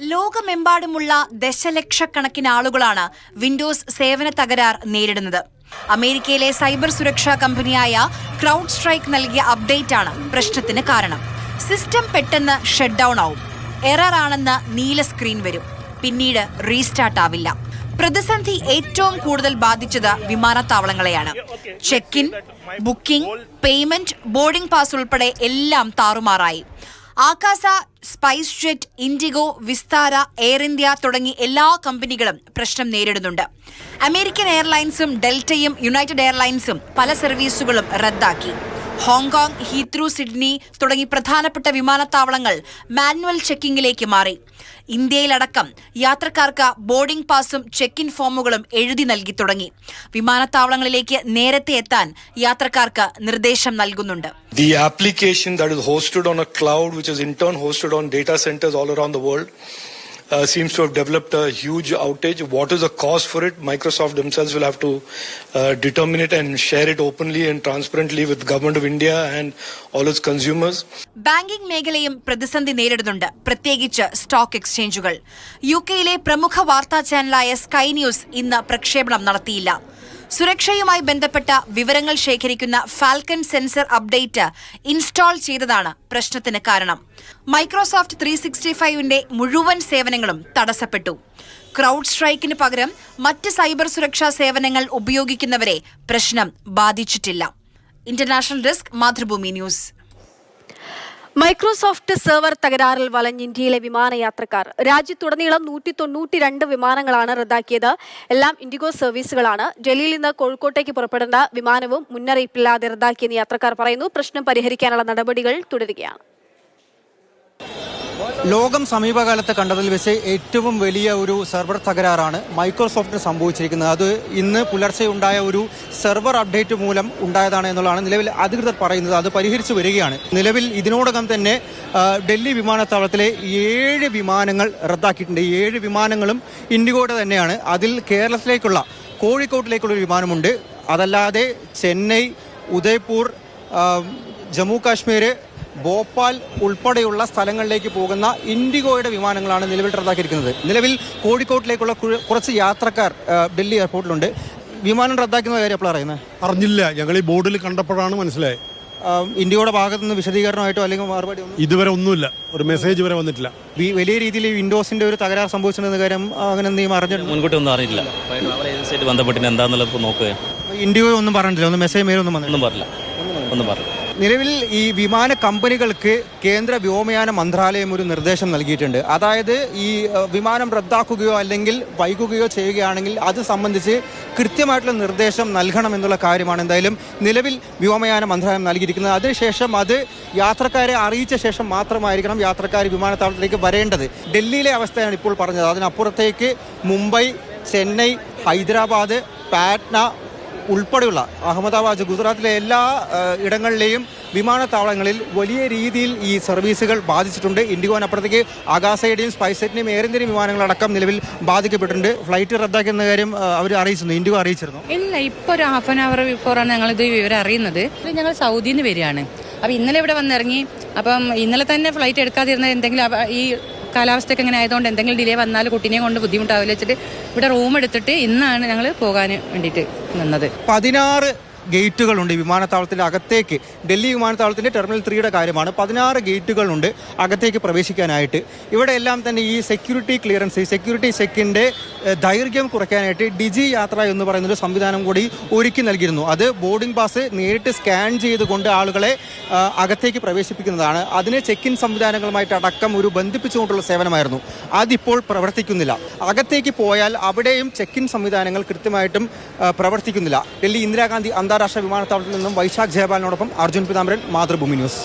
ലോകമെമ്പാടുമുള്ള ദശലക്ഷക്കണക്കിന് ആളുകളാണ് വിൻഡോസ് സേവന തകരാർ നേരിടുന്നത്. അമേരിക്കയിലെ സൈബർ സുരക്ഷാ കമ്പനിയായ ക്രൗഡ് സ്ട്രൈക്ക് നൽകിയ അപ്ഡേറ്റ് ആണ് പ്രശ്നത്തിന് കാരണം. സിസ്റ്റം പെട്ടെന്ന് ഷട്ട് ഡൗൺ ആവും. എറർ ആണെന്ന് നീല സ്ക്രീൻ വരും. പിന്നീട് റീസ്റ്റാർട്ട് ആവില്ല. പ്രതിസന്ധി ഏറ്റവും കൂടുതൽ ബാധിച്ചത് വിമാനത്താവളങ്ങളെയാണ്. Check in booking payment boarding pass ഉൾപ്പെടെ എല്ലാം താറുമാറായി. Akasa SpiceJet IndiGo Vistara Air India തുടങ്ങി എല്ലാ കമ്പനികളും പ്രശ്നം നേരിടുന്നുണ്ട്. അമേരിക്കൻ എയർലൈൻസും ഡെൽറ്റയും യുണൈറ്റഡ് എയർലൈൻസും പല സർവീസുകളും റദ്ദാക്കി. ഹോങ്കോങ് ഹീത്രൂ സിഡ്നി തുടങ്ങി പ്രധാനപ്പെട്ട വിമാനത്താവളങ്ങൾ മാനുവൽ ചെക്കിംഗിലേക്ക് മാറി. ഇന്ത്യയിലടക്കം യാത്രക്കാർക്ക് ബോർഡിംഗ് പാസും ചെക്ക് ഇൻ ഫോമുകളും എഴുതി നൽകി തുടങ്ങി. വിമാനത്താവളങ്ങളിലേക്ക് നേരത്തെ എത്താൻ യാത്രക്കാർക്ക് നിർദ്ദേശം നൽകുന്നുണ്ട്. The application that is hosted on a cloud, which is in turn hosted on data centers all around the world, uh, seems to have developed a huge outage. What is the cause for it? Microsoft themselves will have to uh, determine it and share it openly and transparently with Government of India and all its consumers. Banking മേഖലയും പ്രതിസന്ധി നേരിടുന്നുണ്ട് പ്രത്യേകിച്ച് stock എക്സ്ചേഞ്ചുകൾ U കെയിലെ പ്രമുഖ വാർത്താ ചാനലായ sky news ഇന്ന് പ്രക്ഷേപണം നടത്തിയില്ല സുരക്ഷയുമായി ബന്ധപ്പെട്ട വിവരങ്ങൾ ശേഖരിക്കുന്ന ഫാൽക്കൺ സെൻസർ അപ്ഡേറ്റ് ഇൻസ്റ്റാൾ ചെയ്തതാണ് പ്രശ്നത്തിന് കാരണം. മൈക്രോസോഫ്റ്റ് ത്രീ സിക്സ്റ്റി ഫൈവിന്റെ മുഴുവൻ സേവനങ്ങളും തടസ്സപ്പെട്ടു. ക്രൗഡ് സ്ട്രൈക്കിന് പകരം മറ്റ് സൈബർ സുരക്ഷാ സേവനങ്ങൾ ഉപയോഗിക്കുന്നവരെ പ്രശ്നം ബാധിച്ചിട്ടില്ല. International desk Mathrubhumi news. Microsoft server തകരാറിൽ വലഞ്ഞ് ഇന്ത്യയിലെ വിമാനയാത്രക്കാർ. രാജ്യത്തുടനീളം നൂറ്റി തൊണ്ണൂറ്റി രണ്ട് വിമാനങ്ങളാണ് റദ്ദാക്കിയത്. എല്ലാം ഇൻഡിഗോ സർവീസുകളാണ്. ഡൽഹിയിൽ നിന്ന് കോഴിക്കോട്ടേക്ക് പുറപ്പെടേണ്ട വിമാനവും മുന്നറിയിപ്പില്ലാതെ റദ്ദാക്കിയെന്ന് യാത്രക്കാർ പറയുന്നു. പ്രശ്നം പരിഹരിക്കാനുള്ള നടപടികൾ തുടരുകയാണ്. ലോകം സമീപകാലത്ത് കണ്ടതിൽ വെച്ച് ഏറ്റവും വലിയ ഒരു സെർവർ തകരാറാണ് മൈക്രോസോഫ്റ്റിന് സംഭവിച്ചിരിക്കുന്നത്. അത് ഇന്ന് പുലർച്ചെ ഉണ്ടായ ഒരു സെർവർ അപ്ഡേറ്റ് മൂലം ഉണ്ടായതാണ് എന്നുള്ളതാണ് നിലവിൽ അധികൃതർ പറയുന്നത്. അത് പരിഹരിച്ചു വരികയാണ്. നിലവിൽ ഇതിനോടകം തന്നെ ഡൽഹി വിമാനത്താവളത്തിലെ ഏഴ് വിമാനങ്ങൾ റദ്ദാക്കിയിട്ടുണ്ട്. ഏഴ് വിമാനങ്ങളും ഇൻഡിഗോയുടെ തന്നെയാണ്. അതിൽ കേരളത്തിലേക്കുള്ള കോഴിക്കോട്ടിലേക്കുള്ള ഒരു വിമാനമുണ്ട്. അതല്ലാതെ ചെന്നൈ ഉദയ്പൂർ ജമ്മു കാശ്മീർ ഭോപ്പാൽ ഉൾപ്പെടെയുള്ള സ്ഥലങ്ങളിലേക്ക് പോകുന്ന ഇൻഡിഗോയുടെ വിമാനങ്ങളാണ് നിലവിൽ റദ്ദാക്കിയിരിക്കുന്നത്. നിലവിൽ കോഴിക്കോട്ടിലേക്കുള്ള കുറച്ച് യാത്രക്കാർ ഡൽഹി എയർപോർട്ടിലുണ്ട്. വിമാനം റദ്ദാക്കുന്ന കാര്യം എപ്പോഴാണ് അറിയുന്നത് അറിഞ്ഞില്ല. ഞങ്ങൾ ഈ ബോർഡിൽ കണ്ടപ്പോഴാണ് മനസ്സിലായത്. ഇന്ത്യയുടെ ഭാഗത്തു നിന്ന് വിശദീകരണമായിട്ടോ അല്ലെങ്കിൽ മറുപടി ഒന്നും? ഇതുവരെ ഒന്നുമില്ല. ഒരു മെസ്സേജ് വരെ വന്നിട്ടില്ല. ഈ വലിയ രീതിയിൽ വിൻഡോസിന്റെ ഒരു തകരാർ സംഭവിച്ചിട്ടുണ്ടെന്ന കാര്യം അങ്ങനെ എന്തെങ്കിലും അറിഞ്ഞിട്ട് മുൻകൂട്ടി ഒന്നും അറിയില്ല അവർ ഏജൻസിയായിട്ട് ബന്ധപ്പെട്ടിട്ട് ഇപ്പോൾ നോക്കുക ഇന്ത്യയോ ഒന്നും പറഞ്ഞിട്ടില്ല. ഒന്ന് മെസ്സേജ് മേലൊന്നും ഒന്നും വന്നില്ല ഒന്നും പറഞ്ഞില്ല. ഒന്നും പറഞ്ഞില്ല. നിലവിൽ ഈ വിമാന കമ്പനികൾക്ക് കേന്ദ്ര വ്യോമയാന മന്ത്രാലയം ഒരു നിർദ്ദേശം നൽകിയിട്ടുണ്ട്. അതായത് ഈ വിമാനം റദ്ദാക്കുകയോ അല്ലെങ്കിൽ വൈകുകയോ ചെയ്യുകയാണെങ്കിൽ അത് സംബന്ധിച്ച് കൃത്യമായിട്ടുള്ള നിർദ്ദേശം നൽകണം എന്നുള്ള കാര്യമാണ് എന്തായാലും നിലവിൽ വ്യോമയാന മന്ത്രാലയം നൽകിയിരിക്കുന്നത്. അതിനുശേഷം അത് യാത്രക്കാരെ അറിയിച്ച ശേഷം മാത്രമായിരിക്കണം യാത്രക്കാർ വിമാനത്താവളത്തിലേക്ക് വരേണ്ടത്. ഡൽഹിയിലെ അവസ്ഥയാണ് ഇപ്പോൾ പറഞ്ഞത്. അതിനപ്പുറത്തേക്ക് മുംബൈ ചെന്നൈ ഹൈദരാബാദ് പാറ്റ്ന ഉൾപ്പെടെയുള്ള അഹമ്മദാബാദ് ഗുജറാത്തിലെ എല്ലാ ഇടങ്ങളിലെയും വിമാനത്താവളങ്ങളിൽ വലിയ രീതിയിൽ ഈ സർവീസുകൾ ബാധിച്ചിട്ടുണ്ട്. ഇൻഡിഗോനപ്പുറത്തേക്ക് ആകാശയുടെയും സ്പൈസെറ്റിന്റെയും എയർ ഇന്ത്യൻ വിമാനങ്ങളടക്കം നിലവിൽ ബാധിക്കപ്പെട്ടിട്ടുണ്ട്. ഫ്ലൈറ്റ് റദ്ദാക്കുന്ന കാര്യം അവർ അറിയിച്ചിരുന്നു. ഇൻഡിഗോ അറിയിച്ചിരുന്നു. ഇല്ല ഇപ്പൊ ഒരു ഹാഫ് ആൻ അവർ ബിഫോറാണ് ഇത് വിവരം അറിയുന്നത്. ഞങ്ങൾ സൗദിയിൽ നിന്ന് വരികയാണ്. അപ്പൊ ഇന്നലെ ഇവിടെ വന്നിറങ്ങി. അപ്പം ഇന്നലെ തന്നെ ഫ്ലൈറ്റ് എടുക്കാതിരുന്ന എന്തെങ്കിലും ഈ കാലാവസ്ഥയൊക്കെ ഇങ്ങനെ ആയതുകൊണ്ട് എന്തെങ്കിലും ഡിലേ വന്നാൽ കുട്ടീനെ കൊണ്ട് ബുദ്ധിമുട്ടാവില്ല വെച്ചിട്ട് ഇവിടെ റൂം എടുത്തിട്ട് ഇന്നാണ് ഞങ്ങൾ പോകാൻ വേണ്ടിയിട്ട് നിന്നത്. പതിനാറ് ഗേറ്റുകളുണ്ട് ഈ വിമാനത്താവളത്തിന്റെ അകത്തേക്ക്. ഡൽഹി വിമാനത്താവളത്തിന്റെ ടെർമിനൽ ത്രീയുടെ കാര്യമാണ്. പതിനാറ് ഗേറ്റുകളുണ്ട് അകത്തേക്ക് പ്രവേശിക്കാനായിട്ട്. ഇവിടെ എല്ലാം തന്നെ ഈ സെക്യൂരിറ്റി ക്ലിയറൻസ് ഈ സെക്യൂരിറ്റി ചെക്കിന്റെ ദൈർഘ്യം കുറയ്ക്കാനായിട്ട് ഡിജി യാത്ര എന്ന് പറയുന്നൊരു സംവിധാനം കൂടി ഒരുക്കി നൽകിയിരുന്നു. അത് ബോർഡിംഗ് പാസ് നേരിട്ട് സ്കാൻ ചെയ്തുകൊണ്ട് ആളുകളെ അകത്തേക്ക് പ്രവേശിപ്പിക്കുന്നതാണ്. അതിനെ ചെക്ക് ഇൻ സംവിധാനങ്ങളുമായിട്ട് അടക്കം ഒരു ബന്ധിപ്പിച്ചുകൊണ്ടുള്ള സേവനമായിരുന്നു. അതിപ്പോൾ പ്രവർത്തിക്കുന്നില്ല. അകത്തേക്ക് പോയാൽ അവിടെയും ചെക്ക് ഇൻ സംവിധാനങ്ങൾ കൃത്യമായിട്ടും പ്രവർത്തിക്കുന്നില്ല. ഡൽഹി ഇന്ദിരാഗാന്ധി അന്താരാഷ്ട്ര വിമാനത്താവളത്തിൽ നിന്നും വൈശാഖ് ജയപാലിനോടൊപ്പം അർജുൻ പിതാംബരൻ മാതൃഭൂമി ന്യൂസ്.